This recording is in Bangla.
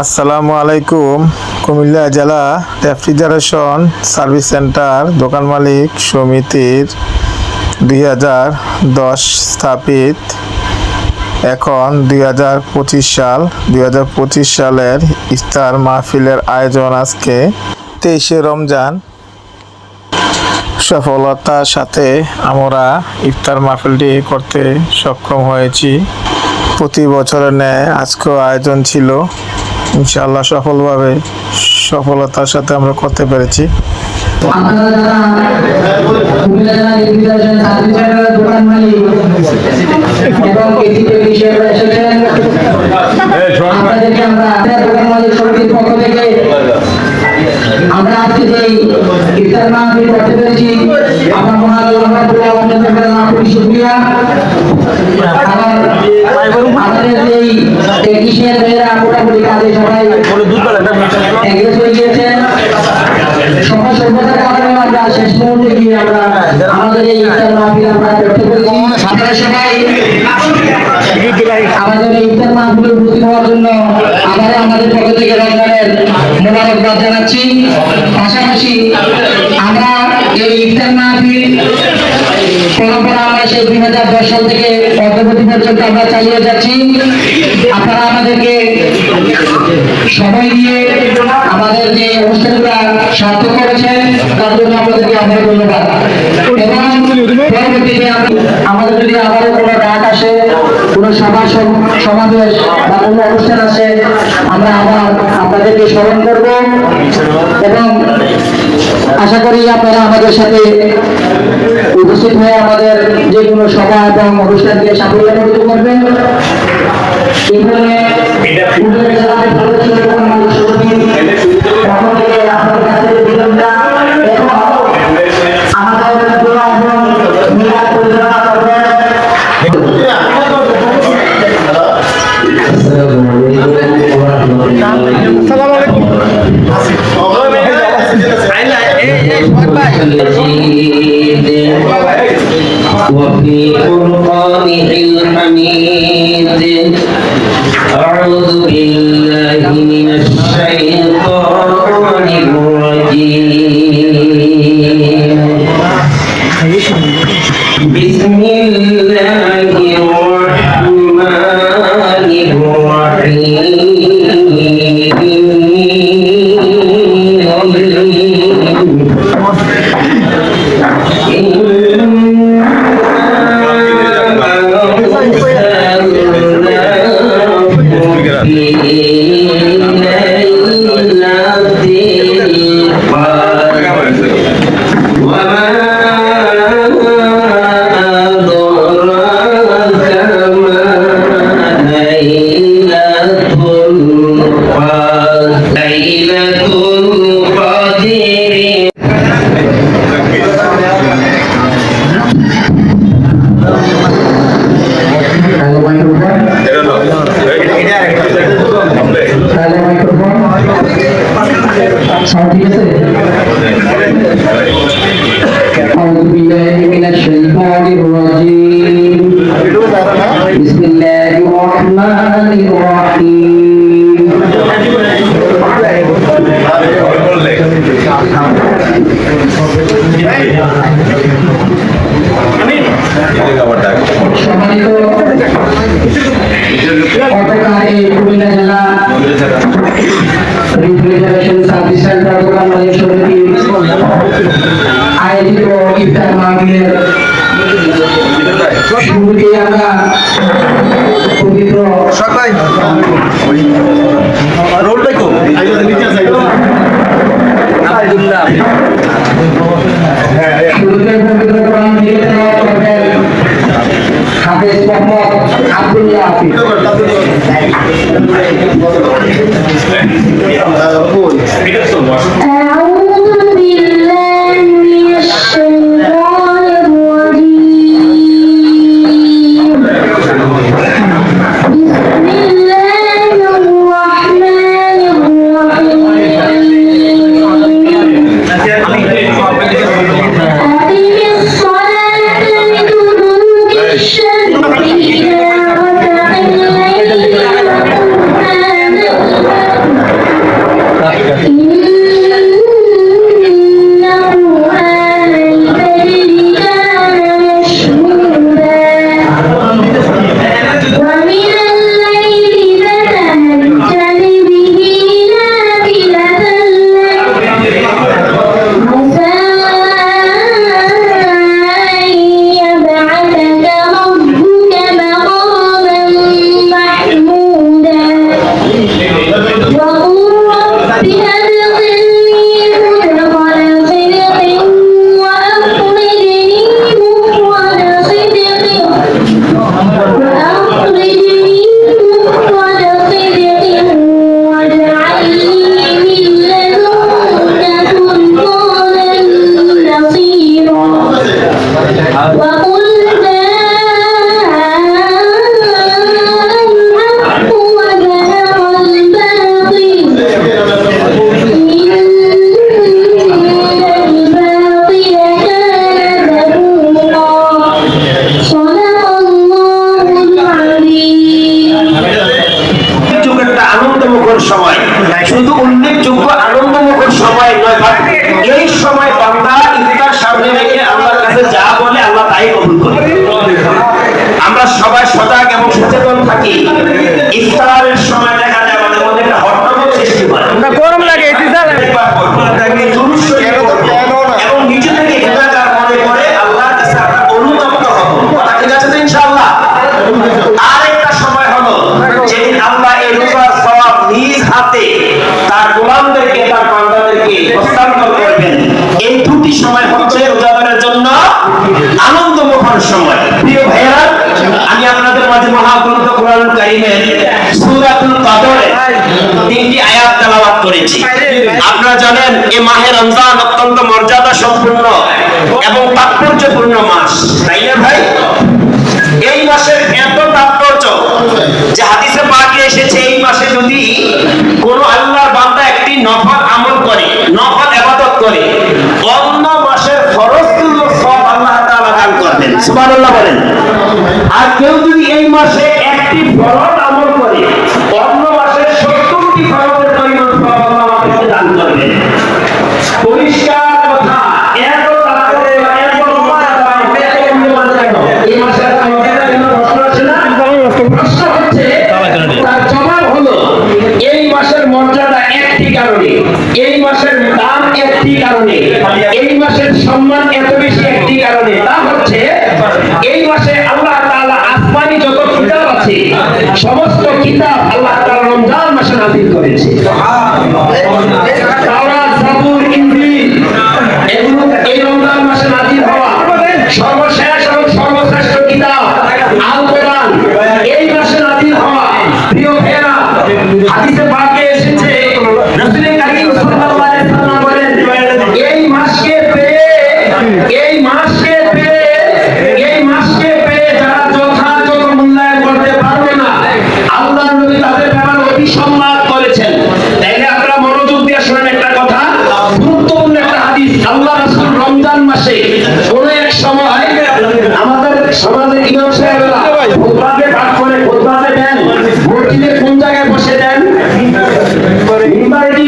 আসসালামু আলাইকুম। কুমিল্লা জেলা রেফ্রিজারেশন সার্ভিস সেন্টার, দোকান মালিক সমিতির দুই হাজার দশ স্থাপিত। এখন দুই হাজার পঁচিশ সাল, দুই হাজার পঁচিশ সালের ইফতার মাহফিলের আয়োজন আজকে তেইশে রমজান। সফলতার সাথে আমরা ইফতার মাহফিলটি করতে সক্ষম হয়েছি। প্রতি বছরের ন্যায় আজকেও আয়োজন ছিল। ইনশাআল্লাহ সফলভাবে সফলতার সাথে আমরা করতে পেরেছি। আমরা আজকে যে ইফতার মাহফিল করতে পেরেছি আমরা মহান আল্লাহ পুরো আপনাদের নাম শুকরিয়া আমাদের যে টেকনিশিয়ান ভাইয়েরা মোটামুটি কাজে সবাই এগিয়ে চলে গিয়েছেন। সময় সভ্যতার কারণে আমরা শেষ মুহূর্তে গিয়ে আমরা আমাদের এই ইফতার মাহফিল আমরা করতে পেরেছি। আপনারা সবাই আমাদের এই ইফতার মাহফিলে উপস্থিত হওয়ার জন্য আবার আমাদের পক্ষ থেকে রমজানের মোবারকবাদ জানাচ্ছি। পাশাপাশি আমরা এই ইফতার মাহফিল পরম্পরা আমরা সেই দুই হাজার দশ সাল থেকে অদ্যবধি পর্যন্ত আমরা চালিয়ে যাচ্ছি। আপনারা আমাদেরকে সময় দিয়ে আমাদের যে অনুষ্ঠানটা সার্থক করেছেন, তার জন্য আপনাদেরকে অনেক ধন্যবাদ। আমাদের যদি আবারও কোনো ডাক আসে, কোনো সভা সম- সমাবেশ বা কোনো অনুষ্ঠান আসে, আমরা আবার আপনাদেরকে স্মরণ করব। এবং আশা করি আপনারা আমাদের সাথে উপস্থিত হয়ে আমাদের যে কোনো সভা এবং অনুষ্ঠানকে সাফল্যমণ্ডিত করবেন। এখানে কুমিল্লা জেলার সদস্য এবং মালিক সমিতি পক্ষ থেকে আপনাদের কাছে বিতরণটা এবং আমাদের দোয়া এবং মিলাদ পরিচালনা করবেন وفي قرآنه الحميد أعوذ بالله من بسم الله الرحمن الرحيم. بسم الله الرحمن الرحيم সম্মানিত অটোকার এই কুমিল্লা জেলা রিফ্রিজারেশন সার্ভিস সেন্টার দোকান মালিক সমিতি আয়োজিত ইফতার মাহফিলের শুরুতে আমরা পবিত্র শুরুতে পবিত্র কোরআন থেকে তেলাওয়াত করবেন হাফেজ মোহাম্মদ আব্দুল্লাহ হাফিজ আনন্দমুখর সময়। শুধু উল্লেখযোগ্য আনন্দমুখর সময় নয় বা এই সময় বান্দা ইফতার সামনে রেখে আল্লাহর কাছে যা বলে আল্লাহ তাই কবুল করে। আমরা সবাই সজাগ এবং সচেতন থাকি। ইফতারের সময় দেখা যায় আমাদের মধ্যে একটা হট্টগোল সৃষ্টি হয় গরম লাগে এবং নিজে থেকে গুণাগার মনে করে আল্লাহর কাছে আমরা অনুতপ্ত হব কথা ঠিক আছে তো ইনশাআল্লাহ আরেকটা সময় হলো যেদিন আল্লাহ এই রোজার সওয়াব নিজ হাতে তার গোলামদেরকে, তার বান্দাদেরকে হস্তান্তর করবেন। এই দুটি সময় হচ্ছে রোজাদারের জন্য আনন্দমুখর সময়। প্রিয় ভাইয়েরা, আমি আপনাদের মাঝে মহাগ্রন্থ কোরআন কারিমের সূরাতুল কদরে তিনটি আয়াত তেলাওয়াত করেছি। আপনারা জানেন এই মাহে রমজান অত্যন্ত মর্যাদা সম্পূর্ণ এবং তাৎপর্যপূর্ণ মাস। তাই না ভাই? এই মাসের এত তাৎপর্য যে হাদিসে পাকে এসেছে, এই মাসে যদি কোন আল্লাহর বান্দা একটি নফল আমল করে নফল ইবাদত করে। অন্য মাসের সব আল্লাহ তাআলা দান করবেন। সুবহানাল্লাহ বলেন। আর কেউ যদি এই মাসে একটি ফরজ আমল করে, অন্য মাসের সত্তরটি ফরজের পরিমাণ সব আল্লাহ দান করবেন। পরিষ্কার মাসে আল্লাহ তাআলা আসমানি যত কিতাব আছে সমস্ত কিতাব আল্লাহ তাআলা রমজান মাসে নাযিল করেছে। তাওরাত জাবুর ইনজিল এগুলো এই রমজান মাসে নাযিল হওয়া সর্বশেষ এবং সর্বশ্রেষ্ঠ কিতাব। আল মাসে কোন এক সময় আমাদের সমাজে ইমাম সাহেবরা খুতবাতে ভাগ করে খুতবাতে দেন, মসজিদে কোন জায়গায় বসে দেন? কি